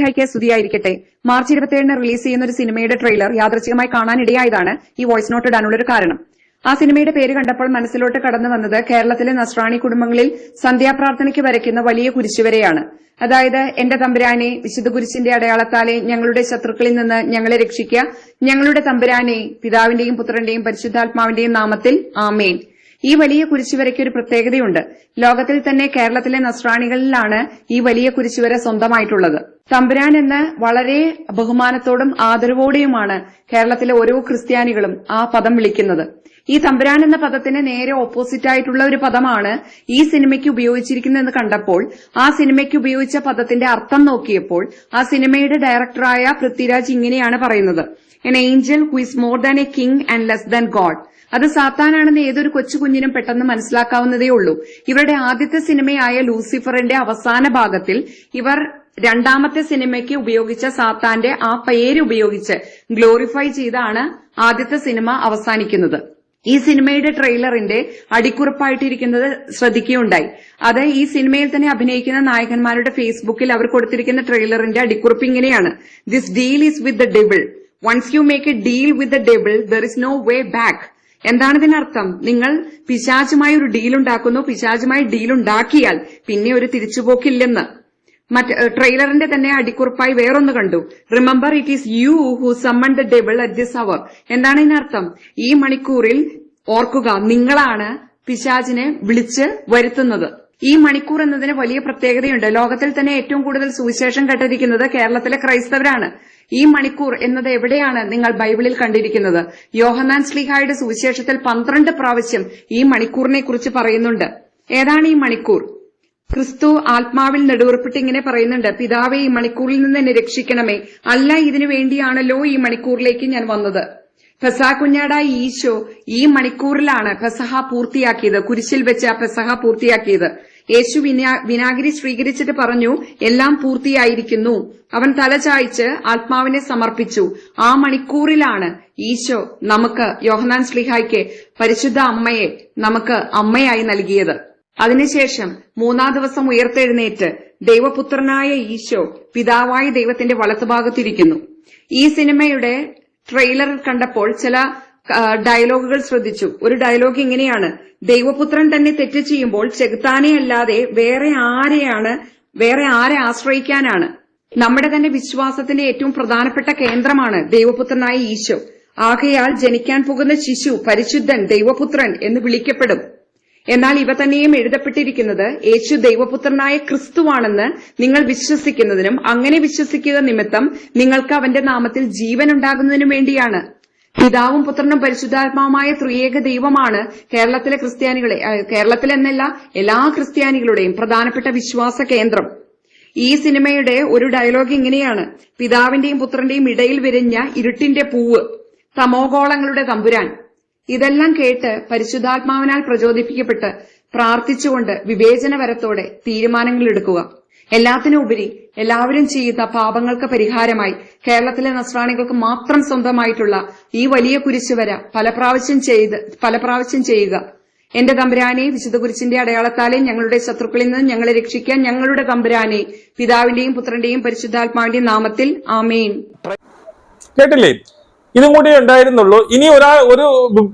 ഹായ്ക്ക് സ്തുതിയായിരിക്കട്ടെ. മാർച്ച് ഇരുപത്തിയേഴിന് റിലീസ് ചെയ്യുന്ന ഒരു സിനിമയുടെ ട്രെയിലർ യാദൃച്ഛികമായി കാണാനിടയായതാണ് ഈ വോയിസ് നോട്ട് ഇടാനുള്ള ഒരു കാരണം. ആ സിനിമയുടെ പേര് കണ്ടപ്പോൾ മനസ്സിലോട്ട് കടന്നു വന്നത് കേരളത്തിലെ നസ്രാണി കുടുംബങ്ങളിൽ സന്ധ്യാപ്രാർത്ഥനയ്ക്ക് വരയ്ക്കുന്ന വലിയ കുരിശുവരെയാണ്. അതായത് എന്റെ തമ്പുരാനെ വിശുദ്ധ കുരിശിന്റെ അടയാളത്താലെ ഞങ്ങളുടെ ശത്രുക്കളിൽ നിന്ന് ഞങ്ങളെ രക്ഷിക്കുക ഞങ്ങളുടെ തമ്പുരാനെ പിതാവിന്റെയും പുത്രന്റെയും പരിശുദ്ധാത്മാവിന്റെയും നാമത്തിൽ ആമേൻ. ഈ വലിയ കുരിശുവരയ്ക്ക് ഒരു പ്രത്യേകതയുണ്ട്. ലോകത്തിൽ തന്നെ കേരളത്തിലെ നസ്രാണികളിലാണ് ഈ വലിയ കുരിശുവര സ്വന്തമായിട്ടുള്ളത്. തമ്പുരാൻ എന്ന് വളരെ ബഹുമാനത്തോടും ആദരവോടെയുമാണ് കേരളത്തിലെ ഓരോ ക്രിസ്ത്യാനികളും ആ പദം വിളിക്കുന്നത്. ഈ തമ്പുരാൻ എന്ന പദത്തിന് നേരെ ഓപ്പോസിറ്റ് ആയിട്ടുള്ള ഒരു പദമാണ് ഈ സിനിമയ്ക്ക് ഉപയോഗിച്ചിരിക്കുന്നതെന്ന് കണ്ടപ്പോൾ ആ സിനിമയ്ക്ക് ഉപയോഗിച്ച പദത്തിന്റെ അർത്ഥം നോക്കിയപ്പോൾ ആ സിനിമയുടെ ഡയറക്ടറായ പൃഥ്വിരാജ് ഇങ്ങനെയാണ് പറയുന്നത്. An angel who is more than a king and less than God അത് സാത്താനാണെന്ന് ഏതൊരു കൊച്ചു കുഞ്ഞിനും പെട്ടെന്ന് മനസ്സിലാക്കാവുന്നതേ ഉള്ളൂ. ഇവരുടെ ആദ്യത്തെ സിനിമയായ ലൂസിഫറിന്റെ അവസാന ഭാഗത്തിൽ ഇവർ രണ്ടാമത്തെ സിനിമയ്ക്ക് ഉപയോഗിച്ച സാത്താന്റെ ആ പേര് ഉപയോഗിച്ച് ഗ്ലോറിഫൈ ചെയ്താണ് ആദ്യത്തെ സിനിമ അവസാനിക്കുന്നത്. ഈ സിനിമയുടെ ട്രെയിലറിന്റെ അടിക്കുറിപ്പായിട്ടിരിക്കുന്നത് ശ്രദ്ധിക്കുകയുണ്ടായി. അത് ഈ സിനിമയിൽ തന്നെ അഭിനയിക്കുന്ന നായകന്മാരുടെ ഫേസ്ബുക്കിൽ അവർ കൊടുത്തിരിക്കുന്ന ട്രെയിലറിന്റെ അടിക്കുറിപ്പ് ഇങ്ങനെയാണ്. This deal is with the devil once you make a deal with the devil there is no way back എന്താണ് ഇതിനർത്ഥം നിങ്ങൾ പിശാചുമായി ഒരു ഡീൽ ഉണ്ടാക്കുന്നു പിശാചുമായി ഡീൽ ഉണ്ടാക്കിയാൽ പിന്നെ ഒരു തിരിച്ചുപോക്കില്ലെന്ന്. മറ്റ് ട്രെയിലറിന്റെ തന്നെ അടിക്കുറിപ്പായി വേറൊന്ന് കണ്ടു. Remember it is you who summon the devil at this hour എന്താണ് ഇതിനർത്ഥം ഈ മണിക്കൂറിൽ ഓർക്കുക നിങ്ങളാണ് പിശാചിനെ വിളിച്ച് വരുത്തുന്നത്. ഈ മണിക്കൂർ എന്നതിന് വലിയ പ്രത്യേകതയുണ്ട്. ലോകത്തിൽ തന്നെ ഏറ്റവും കൂടുതൽ സുവിശേഷം കേട്ടിരിക്കുന്നത് കേരളത്തിലെ ക്രൈസ്തവരാണ്. ഈ മണിക്കൂർ എന്നത് എവിടെയാണ് നിങ്ങൾ ബൈബിളിൽ കണ്ടിരിക്കുന്നത്? യോഹനാൻ സ്ലിഹായുടെ സുവിശേഷത്തിൽ പന്ത്രണ്ട് പ്രാവശ്യം ഈ മണിക്കൂറിനെ കുറിച്ച് പറയുന്നുണ്ട്. ഏതാണ് ഈ മണിക്കൂർ? ക്രിസ്തു ആത്മാവിൽ നെടുവർപ്പിട്ട് ഇങ്ങനെ പറയുന്നുണ്ട് പിതാവെ ഈ മണിക്കൂറിൽ നിന്ന് എന്നെ രക്ഷിക്കണമേ. അല്ല ഇതിനു വേണ്ടിയാണല്ലോ ഈ മണിക്കൂറിലേക്ക് ഞാൻ വന്നത്. പെസഹ കുഞ്ഞാടായ ഈശോ ഈ മണിക്കൂറിലാണ് പെസഹ പൂർത്തിയാക്കിയത്. കുരിശിൽ വെച്ച് ആ പെസഹ പൂർത്തിയാക്കിയത്. യേശു വിനാ- വിനാഗിരി സ്വീകരിച്ചിട്ട് പറഞ്ഞു എല്ലാം പൂർത്തിയായിരിക്കുന്നു. അവൻ തലചായ്ച്ച് ആത്മാവിനെ സമർപ്പിച്ചു. ആ മണിക്കൂറിലാണ് ഈശോ നമുക്ക് യോഹനാൻ സ്ലിഹായ്ക്ക് പരിശുദ്ധ അമ്മയെ നമുക്ക് അമ്മയായി നൽകിയത്. അതിനുശേഷം മൂന്നാം ദിവസം ഉയർത്തെഴുന്നേറ്റ് ദൈവപുത്രനായ ഈശോ പിതാവായ ദൈവത്തിന്റെ വലത്തുഭാഗത്തിരിക്കുന്നു. ഈ സിനിമയുടെ ട്രെയിലർ കണ്ടപ്പോൾ ചില ഡയലോഗുകൾ ശ്രദ്ധിച്ചു. ഒരു ഡയലോഗ് ഇങ്ങനെയാണ്. ദൈവപുത്രൻ തന്നെ തെറ്റ് ചെയ്യുമ്പോൾ ചെകുത്താനെ അല്ലാതെ വേറെ ആരെയാണ് വേറെ ആരെ ആശ്രയിക്കാനാണ്? നമ്മുടെ തന്നെ വിശ്വാസത്തിന്റെ ഏറ്റവും പ്രധാനപ്പെട്ട കേന്ദ്രമാണ് ദൈവപുത്രനായ ഈശോ. ആകയാൽ ജനിക്കാൻ പോകുന്ന ശിശു പരിശുദ്ധൻ ദൈവപുത്രൻ എന്ന് വിളിക്കപ്പെടും. എന്നാൽ ഇവ തന്നെയും എഴുതപ്പെട്ടിരിക്കുന്നത് യേശു ദൈവപുത്രനായ ക്രിസ്തുവാണെന്ന് നിങ്ങൾ വിശ്വസിക്കുന്നതിനും അങ്ങനെ വിശ്വസിക്കുക നിമിത്തം നിങ്ങൾക്ക് അവന്റെ നാമത്തിൽ ജീവൻ ഉണ്ടാകുന്നതിനും വേണ്ടിയാണ്. പിതാവും പുത്രനും പരിശുദ്ധാത്മാവുമായ ത്രിയേക ദൈവമാണ് കേരളത്തിലെ ക്രിസ്ത്യാനികളെ കേരളത്തിലെന്നല്ല എല്ലാ ക്രിസ്ത്യാനികളുടെയും പ്രധാനപ്പെട്ട വിശ്വാസ കേന്ദ്രം. ഈ സിനിമയുടെ ഒരു ഡയലോഗ് ഇങ്ങനെയാണ്. പിതാവിന്റെയും പുത്രന്റെയും ഇടയിൽ വിരിഞ്ഞ ഇരുട്ടിന്റെ പൂവ് തമോഗോളങ്ങളുടെ തമ്പുരാൻ. ഇതെല്ലാം കേട്ട് പരിശുദ്ധാത്മാവിനാൽ പ്രചോദിപ്പിക്കപ്പെട്ട് പ്രാർത്ഥിച്ചുകൊണ്ട് വിവേചനപരത്തോടെ തീരുമാനങ്ങൾ എടുക്കുക. എല്ലാത്തിനുപരി എല്ലാവരും ചെയ്യുന്ന പാപങ്ങൾക്ക് പരിഹാരമായി കേരളത്തിലെ നസ്രാണികൾക്ക് മാത്രം സ്വന്തമായിട്ടുള്ള ഈ വലിയ കുരിശുവര ഫലപ്രാവശ്യം ചെയ്ത് ഫലപ്രാവശ്യം ചെയ്യുക. എന്റെ തമ്പുരാനെ വിശുദ്ധ കുരിശിന്റെ അടയാളത്താലെ ഞങ്ങളുടെ ശത്രുക്കളിൽ നിന്ന് ഞങ്ങളെ രക്ഷിക്കാൻ ഞങ്ങളുടെ തമ്പുരാനെ പിതാവിന്റെയും പുത്രന്റെയും പരിശുദ്ധാത്മാവിന്റെയും നാമത്തിൽ ആമേൻ. കേട്ടില്ലേ? ഇതും കൂടി ഉണ്ടായിരുന്നുള്ളൂ. ഇനി ഒരാൾ ഒരു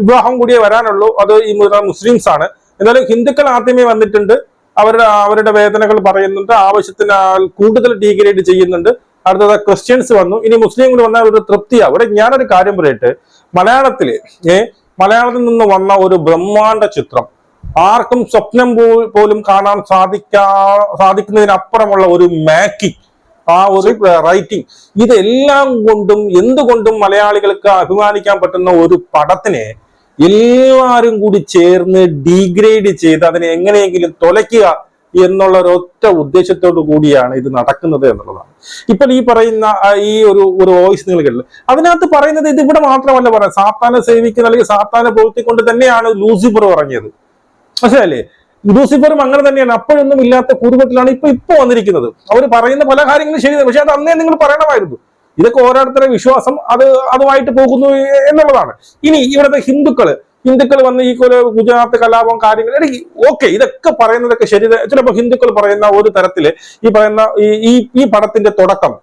വിവാഹം കൂടിയേ വരാനുള്ളൂ. അത് ഈ മുസ്ലിംസ് ആണ് എന്നാലും ഹിന്ദുക്കൾ ആദ്യമേ വന്നിട്ടുണ്ട്. അവരുടെ അവരുടെ വേദനകൾ പറയുന്നുണ്ട് ആവശ്യത്തിന് കൂടുതൽ ഡീഗ്രേഡ് ചെയ്യുന്നുണ്ട്. അടുത്തത് ക്വസ്റ്റ്യൻസ് വന്നു. ഇനി മുസ്ലിം കൂടി വന്നാൽ ഒരു തൃപ്തിയാണ് ഇവിടെ ഞാനൊരു കാര്യം പറയട്ടെ. മലയാളത്തിൽ ഏ മലയാളത്തിൽ നിന്ന് വന്ന ഒരു ബ്രഹ്മാണ്ട ചിത്രം. ആർക്കും സ്വപ്നം പോലും കാണാൻ സാധിക്കാ സാധിക്കുന്നതിനപ്പുറമുള്ള ഒരു മാക്കിംഗ് ആ ഒരു റൈറ്റിംഗ് ഇതെല്ലാം കൊണ്ടും എന്തുകൊണ്ടും മലയാളികൾക്ക് അഭിമാനിക്കാൻ പറ്റുന്ന ഒരു പടത്തിനെ എല്ലാവരും കൂടി ചേർന്ന് ഡീഗ്രേഡ് ചെയ്ത് അതിനെ എങ്ങനെയെങ്കിലും തുലയ്ക്കുക എന്നുള്ള ഒരൊറ്റ ഉദ്ദേശത്തോടു കൂടിയാണ് ഇത് നടക്കുന്നത് എന്നുള്ളതാണ്. ഇപ്പോൾ ഈ പറയുന്ന ഈ ഒരു ഒരു വോയിസ് നിങ്ങൾ കേട്ടില്ല അതിനകത്ത് പറയുന്നത് ഇത് ഇവിടെ മാത്രമല്ല പറയാം. സാത്താനെ സേവിക്കുന്ന അല്ലെങ്കിൽ സാത്താനെ പ്രവൃത്തിക്കൊണ്ട് തന്നെയാണ് ലൂസിഫർ പറഞ്ഞത്. മനസ്സിലല്ലേ ലൂസിഫറും അങ്ങനെ തന്നെയാണ്. അപ്പോഴൊന്നും ഇല്ലാത്ത കുടുംബത്തിലാണ് ഇപ്പൊ ഇപ്പൊ വന്നിരിക്കുന്നത്. അവർ പറയുന്ന പല കാര്യങ്ങളും ശരി പക്ഷെ അത് അന്നേ നിങ്ങൾ പറയണമായിരുന്നു. ഇതൊക്കെ ഓരോരുത്തരുടെ വിശ്വാസം അത് അതുമായിട്ട് പോകുന്നു എന്നുള്ളതാണ്. ഇനി ഇവിടുത്തെ ഹിന്ദുക്കൾ ഹിന്ദുക്കൾ വന്ന് ഈ കൊല ഗുജറാത്ത് കലാപം കാര്യങ്ങൾ എടീ ഓക്കെ ഇതൊക്കെ പറയുന്നതൊക്കെ ശരി. ചിലപ്പോൾ ഹിന്ദുക്കൾ പറയുന്ന ഒരു തരത്തിൽ ഈ പറയുന്ന ഈ ഈ പടത്തിന്റെ തുടക്കം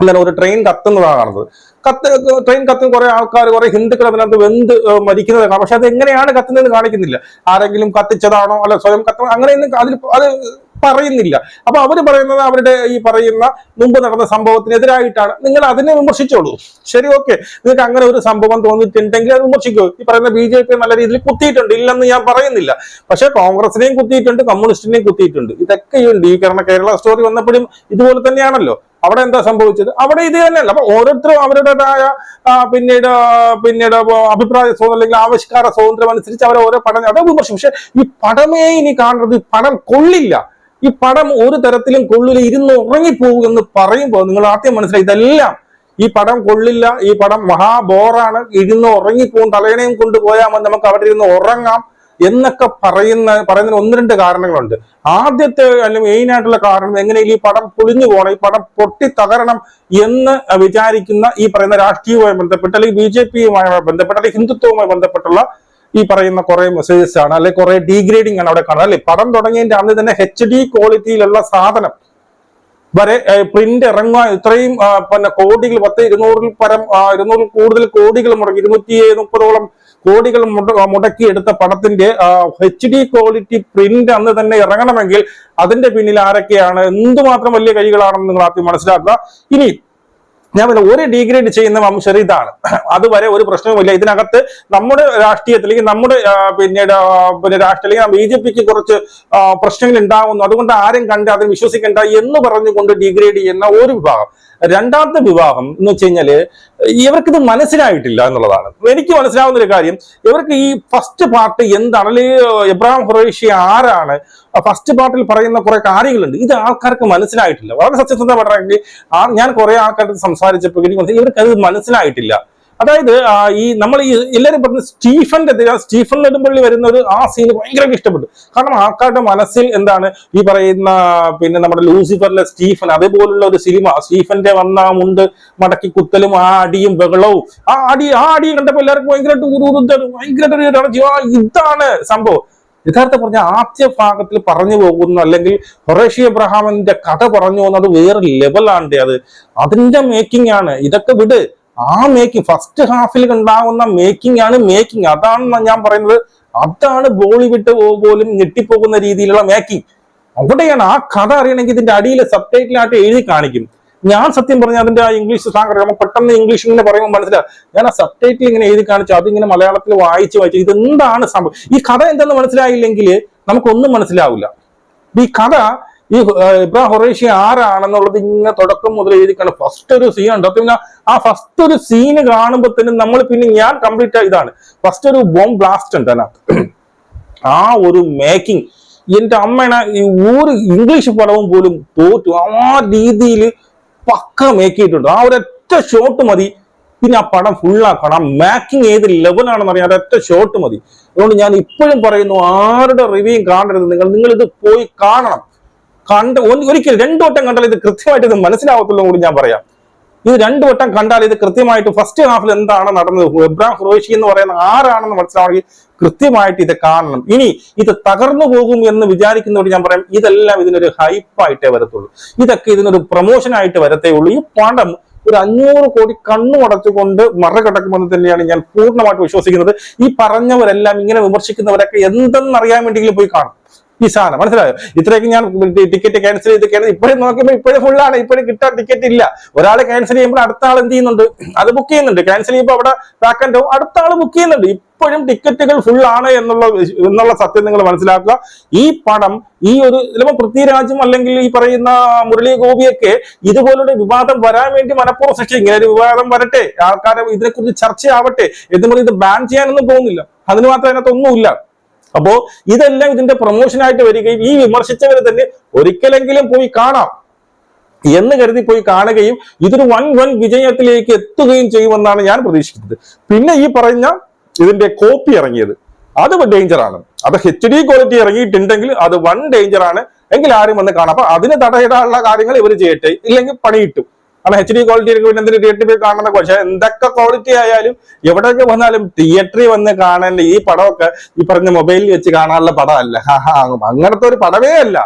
എന്താണ് ഒരു ട്രെയിൻ കത്തുന്നതാണ് കാണുന്നത്. കത്ത് ട്രെയിൻ കത്തുന്ന കുറെ ആൾക്കാർ കുറെ ഹിന്ദുക്കൾ അതിനകത്ത് വെന്ത് മരിക്കുന്നത് കാണാം പക്ഷെ അത് എങ്ങനെയാണ് കത്തുന്നതെന്ന് കാണിക്കുന്നില്ല. ആരെങ്കിലും കത്തിച്ചതാണോ അല്ല സ്വയം കത്ത അങ്ങനെയൊന്നും അതിൽ അത് പറയുന്നില്ല. അപ്പൊ അവർ പറയുന്നത് അവരുടെ ഈ പറയുന്ന മുമ്പ് നടന്ന സംഭവത്തിനെതിരായിട്ടാണ്. നിങ്ങൾ അതിനെ വിമർശിച്ചോളൂ. ശരി ഓക്കെ. നിങ്ങൾക്ക് അങ്ങനെ ഒരു സംഭവം തോന്നിയിട്ടുണ്ടെങ്കിൽ അത് വിമർശിക്കൂ. ഈ പറയുന്ന ബി ജെ പി നല്ല രീതിയിൽ കുത്തിയിട്ടുണ്ട്. ഇല്ലെന്ന് ഞാൻ പറയുന്നില്ല. പക്ഷെ കോൺഗ്രസിനെയും കുത്തിയിട്ടുണ്ട് കമ്മ്യൂണിസ്റ്റിനെയും കുത്തിയിട്ടുണ്ട്. ഇതൊക്കെ ഉണ്ട് ഈ കേരള കേരള സ്റ്റോറി വന്നപ്പോഴും ഇതുപോലെ തന്നെയാണല്ലോ. അവിടെ എന്താ സംഭവിച്ചത്? അവിടെ ഇത് തന്നെയല്ല. അപ്പൊ ഓരോരുത്തരും അവരുടേതായ പിന്നീട് പിന്നീട് അഭിപ്രായ സ്വാതന്ത്ര്യം അല്ലെങ്കിൽ ആവിഷ്കാര സ്വാതന്ത്ര്യം അനുസരിച്ച് അവർ ഓരോ പടം അത് വിമർശിക്കും. പക്ഷെ ഈ പടമേ ഇനി കാണുന്നത് ഈ പടം കൊള്ളില്ല. ഈ പടം ഒരു തരത്തിലും കൊള്ളില്ല ഇരുന്ന് ഉറങ്ങിപ്പോകും എന്ന് പറയുമ്പോൾ നിങ്ങൾ ആദ്യം മനസ്സിലായി ഇതെല്ലാം ഈ പടം കൊള്ളില്ല ഈ പടം മഹാബോറാണ് ഇരുന്ന് ഉറങ്ങിപ്പോകും തലേനയും കൊണ്ടുപോയാൽ മതി നമുക്ക് അവിടെ ഇരുന്ന് ഉറങ്ങാം എന്നൊക്കെ പറയുന്ന പറയുന്നതിന് ഒന്ന് രണ്ട് കാരണങ്ങളുണ്ട്. ആദ്യത്തെ അല്ലെങ്കിൽ മെയിൻ ആയിട്ടുള്ള കാരണം എങ്ങനെയും ഈ പടം പൊളിഞ്ഞു പോകണം ഈ പടം പൊട്ടി തകരണം എന്ന് വിചാരിക്കുന്ന ഈ പറയുന്ന രാഷ്ട്രീയവുമായി ബന്ധപ്പെട്ട് അല്ലെങ്കിൽ ബി ജെ പിയുമായി ബന്ധപ്പെട്ട് അല്ലെങ്കിൽ ഹിന്ദുത്വവുമായി ബന്ധപ്പെട്ടുള്ള ഈ പറയുന്ന കുറെ മെസ്സേജസ് ആണ് അല്ലെങ്കിൽ കുറെ ഡീഗ്രേഡിംഗ് ആണ് അവിടെ കാണുന്നത്. അല്ലെ പടം തുടങ്ങിയതിന്റെ അന്ന് തന്നെ എച്ച് ഡി ക്വാളിറ്റിയിലുള്ള സാധനം വരെ പ്രിന്റ് ഇറങ്ങുക ഇത്രയും പിന്നെ കോടികൾ പത്ത് ഇരുന്നൂറിൽ പരം ഇരുന്നൂറിൽ കൂടുതൽ കോടികൾ മുടക്കി ഇരുന്നൂറ്റി മുപ്പതോളം കോടികൾ മുടക്കി എടുത്ത പടത്തിന്റെ എച്ച് ഡി ക്വാളിറ്റി പ്രിന്റ് അന്ന് തന്നെ ഇറങ്ങണമെങ്കിൽ അതിന്റെ പിന്നിൽ ആരൊക്കെയാണ് എന്തുമാത്രം വലിയ കൈകളാണെന്ന് നിങ്ങൾ ആദ്യം മനസ്സിലാക്കുക. ഇനി ഞാൻ പറഞ്ഞ ഒരു ഡിഗ്രേഡ് ചെയ്യുന്ന വംശർ ഇതാണ്. അതുവരെ ഒരു പ്രശ്നവുമില്ല ഇതിനകത്ത് നമ്മുടെ രാഷ്ട്രീയത്തിൽ നമ്മുടെ പിന്നീട് പിന്നെ രാഷ്ട്രീയ ബി ജെ പിക്ക് കുറച്ച് പ്രശ്നങ്ങൾ ഉണ്ടാവുന്നു. അതുകൊണ്ട് ആരും കണ്ട് അതിന് വിശ്വസിക്കണ്ട എന്ന് പറഞ്ഞുകൊണ്ട് ഡിഗ്രേഡ് ചെയ്യുന്ന ഒരു വിഭാഗം. രണ്ടാമത്തെ വിവാഹം എന്ന് വെച്ച് കഴിഞ്ഞാൽ ഇവർക്കിത് മനസ്സിലായിട്ടില്ല എന്നുള്ളതാണ്. എനിക്ക് മനസ്സിലാവുന്ന ഒരു കാര്യം ഇവർക്ക് ഈ ഫസ്റ്റ് പാർട്ട് എന്താണ്? അല്ലെങ്കിൽ എബ്രഹാം ഫുറേഷ്യ ആരാണ്? ഫസ്റ്റ് പാർട്ടിൽ പറയുന്ന കുറെ കാര്യങ്ങളുണ്ട്. ഇത് ആൾക്കാർക്ക് മനസ്സിലായിട്ടില്ല. വളരെ സത്യസന്ധ പറയുകയാണെങ്കിൽ ആ ഞാൻ കുറെ ആൾക്കാർക്ക് സംസാരിച്ചപ്പോൾ എനിക്ക് ഇവർക്ക് അത് മനസ്സിലായിട്ടില്ല. അതായത് ഈ നമ്മൾ ഈ എല്ലാവരും പറഞ്ഞ സ്റ്റീഫന്റെ സ്റ്റീഫൻ നെടുമ്പള്ളി വരുന്ന ഒരു ആ സീൻ ഭയങ്കരമായിട്ട് ഇഷ്ടപ്പെട്ടു. കാരണം ആൾക്കാരുടെ മനസ്സിൽ എന്താണ് ഈ പറയുന്ന പിന്നെ നമ്മുടെ ലൂസിഫറിലെ സ്റ്റീഫൻ അതേപോലുള്ള ഒരു സിനിമ സ്റ്റീഫന്റെ വന്ന മുണ്ട് മടക്കി കുത്തലും ആ അടിയും ബഹളവും ആ അടി ആ അടി കണ്ടപ്പോൾ എല്ലാവർക്കും ഭയങ്കരമായിട്ട് ഒരു ഇതാണ്. സംഭവം. യഥാർത്ഥം പറഞ്ഞ ആദ്യ ഭാഗത്തിൽ പറഞ്ഞു പോകുന്നു അല്ലെങ്കിൽ ഹൊറേഷി എബ്രഹാമിന്റെ കഥ പറഞ്ഞു പോകുന്നത് വേറെ ലെവലാണ് അത്. അതിന്റെ മേക്കിംഗ് ആണ്. ഇതൊക്കെ വിട്. ആ മേക്കിംഗ് ഫസ്റ്റ് ഹാഫിൽ ഉണ്ടാകുന്ന മേക്കിംഗ് ആണ് മേക്കിംഗ് അതാണ് ഞാൻ പറയുന്നത്. അതാണ് ബോളിവുഡ് പോലും ഞെട്ടിപ്പോകുന്ന രീതിയിലുള്ള മേക്കിംഗ് അവിടെയാണ് ആ കഥ അറിയണമെങ്കിൽ ഇതിന്റെ അടിയിൽ സബ് ടൈറ്റിലായിട്ട് എഴുതി കാണിക്കും. ഞാൻ സത്യം പറഞ്ഞ അതിന്റെ ആ ഇംഗ്ലീഷ് സാങ്കരം നമ്മൾ പെട്ടെന്ന് ഇംഗ്ലീഷ് ഇങ്ങനെ പറയുമ്പോൾ മനസ്സിലാവും ഞാൻ ആ സബ് ടൈറ്റിൽ ഇങ്ങനെ എഴുതി കാണിച്ചു. അതിങ്ങനെ മലയാളത്തിൽ വായിച്ച് വായിച്ചു ഇത് എന്താണ് സംഭവം? ഈ കഥ എന്തെന്ന് മനസ്സിലായില്ലെങ്കിൽ നമുക്കൊന്നും മനസ്സിലാവില്ല. ഈ കഥ ഈ ഇബ്രാഹിം ഹൊറേഷി ആരാണെന്നുള്ളത് ഇങ്ങനെ തുടക്കം മുതൽ എഴുതിക്കാണ്. ഫസ്റ്റ് ഒരു സീൻ ഉണ്ട് പിന്നെ ആ ഫസ്റ്റ് ഒരു സീന് കാണുമ്പോൾ തന്നെ നമ്മൾ പിന്നെ ഞാൻ കംപ്ലീറ്റ് ഇതാണ്. ഫസ്റ്റ് ഒരു ബോംബ് ബ്ലാസ്റ്റ് ഉണ്ട് അതിനകത്ത്. ആ ഒരു മേക്കിംഗ് എന്റെ അമ്മേനെ ഈ ഒരു ഇംഗ്ലീഷ് പടവും പോലും തോറ്റു. ആ രീതിയിൽ പക്ക മേക്കിയിട്ടുണ്ട് ആ ഒരൊറ്റ ഷോട്ട് മതി. പിന്നെ ആ പടം ഫുള്ളാക്കണം ആ മാക്കിങ് ഏത് ലെവലാണെന്ന് അറിയാം ഒരൊറ്റ ഷോട്ട് മതി. അതുകൊണ്ട് ഞാൻ ഇപ്പോഴും പറയുന്നു ആരുടെ റിവ്യൂ കാണരുത് നിങ്ങൾ. നിങ്ങൾ ഇത് പോയി കാണണം. കണ്ട് ഒരിക്കൽ രണ്ടു വട്ടം കണ്ടാൽ ഇത് കൃത്യമായിട്ട് ഇത് മനസ്സിലാവത്തുള്ളൂ കൂടി ഞാൻ പറയാം. ഇത് രണ്ടു വട്ടം കണ്ടാൽ ഇത് കൃത്യമായിട്ട് ഫസ്റ്റ് ഹാഫിൽ എന്താണ് നടന്നത്? എബ്രാം ഹ്രോഷി എന്ന് പറയുന്ന ആരാണെന്ന് മനസ്സിലാവണമെങ്കിൽ കൃത്യമായിട്ട് ഇത് കാണണം. ഇനി ഇത് തകർന്നു പോകും എന്ന് വിചാരിക്കുന്നവർ ഞാൻ പറയാം ഇതെല്ലാം ഇതിനൊരു ഹൈപ്പായിട്ടേ വരത്തുള്ളൂ. ഇതൊക്കെ ഇതിനൊരു പ്രൊമോഷൻ ആയിട്ട് വരത്തേ ഉള്ളൂ. ഈ പണം ഒരു അഞ്ഞൂറ് കോടി കണ്ണു അടച്ചുകൊണ്ട് മറകടക്കുമെന്ന് തന്നെയാണ് ഞാൻ പൂർണമായിട്ട് വിശ്വസിക്കുന്നത്. ഈ പറഞ്ഞവരെല്ലാം ഇങ്ങനെ വിമർശിക്കുന്നവരൊക്കെ എന്തെന്നറിയാൻ വേണ്ടിയെങ്കിലും പോയി കാണും. ഈ സാധനം മനസ്സിലായോ? ഇത്രയൊക്കെ ഞാൻ ടിക്കറ്റ് ക്യാൻസൽ ചെയ്ത് ഇപ്പോഴും നോക്കുമ്പോൾ ഇപ്പോഴും ഫുള്ളാണ് ഇപ്പോഴും കിട്ടാൻ ടിക്കറ്റ് ഇല്ല. ഒരാൾ ക്യാൻസൽ ചെയ്യുമ്പോൾ അടുത്ത ആൾ എന്ത് ചെയ്യുന്നുണ്ട്? അത് ബുക്ക് ചെയ്യുന്നുണ്ട്. ക്യാൻസൽ ചെയ്യുമ്പോൾ അവിടെ വാക്കന്റ് അടുത്ത ആൾ ബുക്ക് ചെയ്യുന്നുണ്ട്. ഇപ്പോഴും ടിക്കറ്റുകൾ ഫുൾ ആണ് എന്നുള്ള എന്നുള്ള സത്യം നിങ്ങൾ മനസ്സിലാക്കുക. ഈ പടം ഈ ഒരു ചിലപ്പോൾ പൃഥ്വിരാജും അല്ലെങ്കിൽ ഈ പറയുന്ന മുരളി ഗോപിയൊക്കെ ഇതുപോലൊരു വിവാദം വരാൻ വേണ്ടി മനഃപൂർവം സൃഷ്ടിച്ചു ഇങ്ങനെ ഒരു വിവാദം വരട്ടെ. ആൾക്കാരെ ഇതിനെക്കുറിച്ച് ചർച്ചയാവട്ടെ. എന്ന് പറഞ്ഞ് ഇത് ബാൻ ചെയ്യാനൊന്നും പോകുന്നില്ല. അതിന് മാത്രം അതിനകത്തൊന്നുമില്ല അപ്പോ ഇതെല്ലാം ഇതിന്റെ പ്രൊമോഷനായിട്ട് വരികയും ഈ വിമർശിച്ചവരെ തന്നെ ഒരിക്കലെങ്കിലും പോയി കാണാം എന്ന് കരുതി പോയി കാണുകയും ഇതൊരു വൻ വൻ വിജയത്തിലേക്ക് എത്തുകയും ചെയ്യുമെന്നാണ് ഞാൻ പ്രതീക്ഷിക്കുന്നത്. പിന്നെ ഈ പറഞ്ഞ ഇതിന്റെ കോപ്പി ഇറങ്ങിയത്. അത് ഡേഞ്ചർ ആണ്. അത് എച്ച് ഡി ക്വാളിറ്റി ഇറങ്ങിയിട്ടുണ്ടെങ്കിൽ അത് വൺ ഡേഞ്ചർ ആണ്. എങ്കിൽ ആരും വന്ന് കാണാം. അപ്പൊ അതിന് തടയിടാനുള്ള കാര്യങ്ങൾ ഇവർ ചെയ്യട്ടെ. ഇല്ലെങ്കിൽ പണി കിട്ടും കാരണം എച്ച് ഡി ക്വാളിറ്റി പിന്നെ എന്തിന് തിയേറ്ററിൽ പോയി കാണുന്ന പക്ഷേ എന്തൊക്കെ ക്വാളിറ്റി ആയാലും എവിടെയൊക്കെ വന്നാലും തിയേറ്ററിൽ വന്ന് കാണേണ്ട ഈ പടമൊക്കെ ഈ പറഞ്ഞ മൊബൈലിൽ വെച്ച് കാണാനുള്ള പടമല്ല. അങ്ങനത്തെ ഒരു പടമേ അല്ല.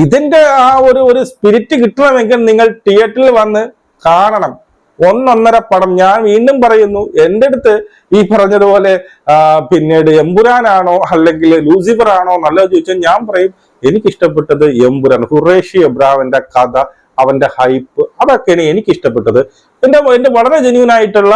ഇതിന്റെ ആ ഒരു ഒരു സ്പിരിറ്റ് കിട്ടണമെങ്കിൽ നിങ്ങൾ തിയേറ്ററിൽ വന്ന് കാണണം. ഒന്നൊന്നര പടം. ഞാൻ വീണ്ടും പറയുന്നു എന്റെ അടുത്ത് ഈ പറഞ്ഞതുപോലെ പിന്നീട് എമ്പുരാനാണോ അല്ലെങ്കിൽ ലൂസിഫർ ആണോ നല്ലത് ചോദിച്ചാൽ ഞാൻ പറയും എനിക്കിഷ്ടപ്പെട്ടത് എമ്പുരാൻ ഹുറേഷി എബ്രാവിന്റെ കഥ. അവന്റെ ഹൈപ്പ് അതൊക്കെയാണ് എനിക്ക് ഇഷ്ടപ്പെട്ടത്. എന്റെ എന്റെ വളരെ ജെന്യൂൻ ആയിട്ടുള്ള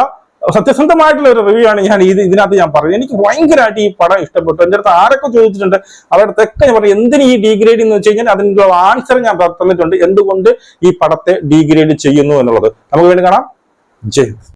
സത്യസന്ധമായിട്ടുള്ള ഒരു റിവ്യൂ ആണ് ഞാൻ ഇത് ഇതിനകത്ത് ഞാൻ പറഞ്ഞത്. എനിക്ക് ഭയങ്കരമായിട്ട് ഈ പടം ഇഷ്ടപ്പെട്ടു. എന്റെ അടുത്ത് ആരൊക്കെ ചോദിച്ചിട്ടുണ്ട് അവരുടെ അടുത്തൊക്കെ ഞാൻ പറഞ്ഞു എന്തിന് ഈ ഡീഗ്രേഡ് എന്ന് വെച്ച് കഴിഞ്ഞാൽ അതിനുള്ള ആൻസർ ഞാൻ തന്നിട്ടുണ്ട്. എന്തുകൊണ്ട് ഈ പടത്തെ ഡീഗ്രേഡ് ചെയ്യുന്നു എന്നുള്ളത്? നമുക്ക് വേണ്ടി കാണാം. ജയ്.